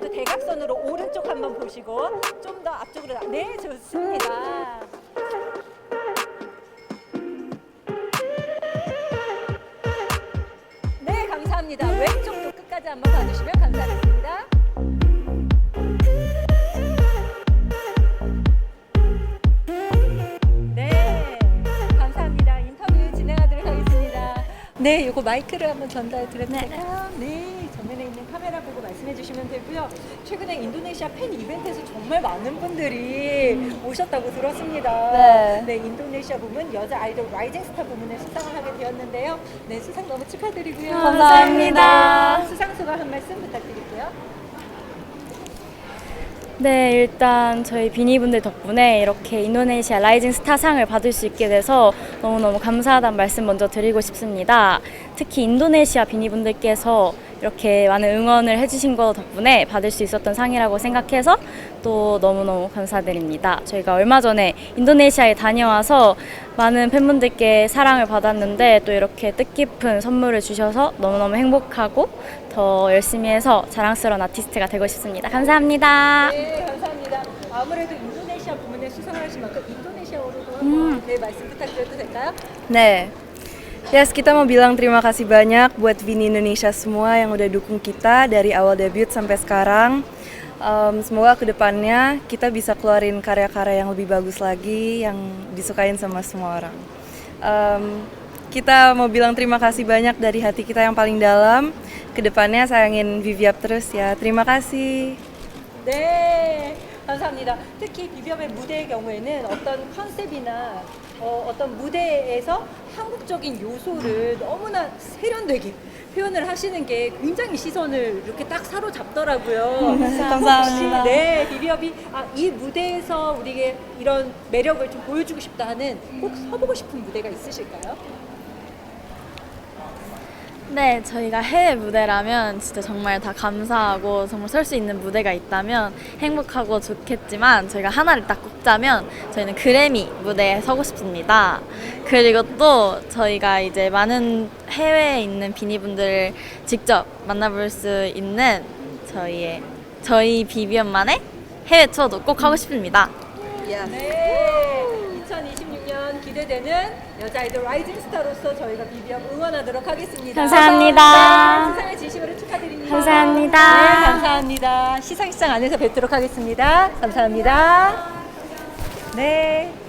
이번에도 대각선으로 오른쪽 한번 보시고 좀 더 앞쪽으로 나- 네 좋습니다. 네 감사합니다. 왼쪽도 끝까지 한번 봐주시면 감사하겠습니다. 네, 이거 마이크를 한번 전달해 드려도 될까요? 네, 전면에 있는 카메라 보고 말씀해 주시면 되고요. 최근에 인도네시아 팬 이벤트에서 정말 많은 분들이 오셨다고 들었습니다. 네. 인도네시아 부문 여자 아이돌 라이징 스타 부문에 수상을 하게 되었는데요. 네, 수상 너무 축하드리고요. 감사합니다. 네, 수상 소감 한 말씀 부탁드릴게요. 네, 일단 저희 비니분들 덕분에 이렇게 인도네시아 라이징 스타상을 받을 수 있게 돼서 너무너무 감사하다는 말씀 먼저 드리고 싶습니다. 특히 인도네시아 비니분들께서 이렇게 많은 응원을 해주신 거 덕분에 받을 수 있었던 상이라고 생각해서 또 너무너무 감사드립니다. 저희가 얼마 전에 인도네시아에 다녀와서 많은 팬분들께 사랑을 받았는데 또 이렇게 뜻깊은 선물을 주셔서 너무너무 행복하고 더 열심히 해서 자랑스러운 아티스트가 되고 싶습니다. 감사합니다. 네, 감사합니다. 아무래도 인도네시아 부문에 수상을 하신 만큼 인도네시아어로도 음. 네, 말씀 부탁드려도 될까요? Nah, Yes, kita mau bilang terima kasih banyak buat Vini Indonesia semua yang udah dukung kita dari awal debut sampai sekarang. Em, semoga ke depannya kita bisa keluarin karya-karya yang lebih bagus lagi, yang disukain sama semua orang. Em, kita mau bilang terima kasih banyak dari hati kita yang paling dalam. Ke depannya sayangin Viviap terus ya. Terima kasih. 네, 감사합니다. 특히 비비엄의 무대의 경우에는 어떤 컨셉이나 어, 떤 무대에서 한국적인 요소를 너무나 세련되게 표현을 하시는 게 굉장히 시선을 이렇게 딱 사로잡더라고요. 감사합니다. 혹시, 네, 비비엄이 아, 이 무대에서 우리에게 이런 매력을 좀 보여주고 싶다 하는 꼭 서보고 싶은 무대가 있으실까요? 네, 저희가 해외 무대라면 진짜 정말 다 감사하고 정말 설 수 있는 무대가 있다면 행복하고 좋겠지만 저희가 하나를 딱 꼽자면 저희는 그래미 무대에 서고 싶습니다. 그리고 또 저희가 이제 많은 해외에 있는 비니분들을 직접 만나볼 수 있는 저희의 저희 비비엄만의 해외 투어도 꼭 하고 싶습니다. 네, 2026년 기대되는 여자 아이돌 라이징 스타로서 저희가 비비엄 응원하도록 하겠습니다. 감사합니다. 네, 수상을 진심으로 축하드립니다. 감사합니다. 네, 감사합니다. 시상식장 안에서 뵙도록 하겠습니다. 감사합니다. 네.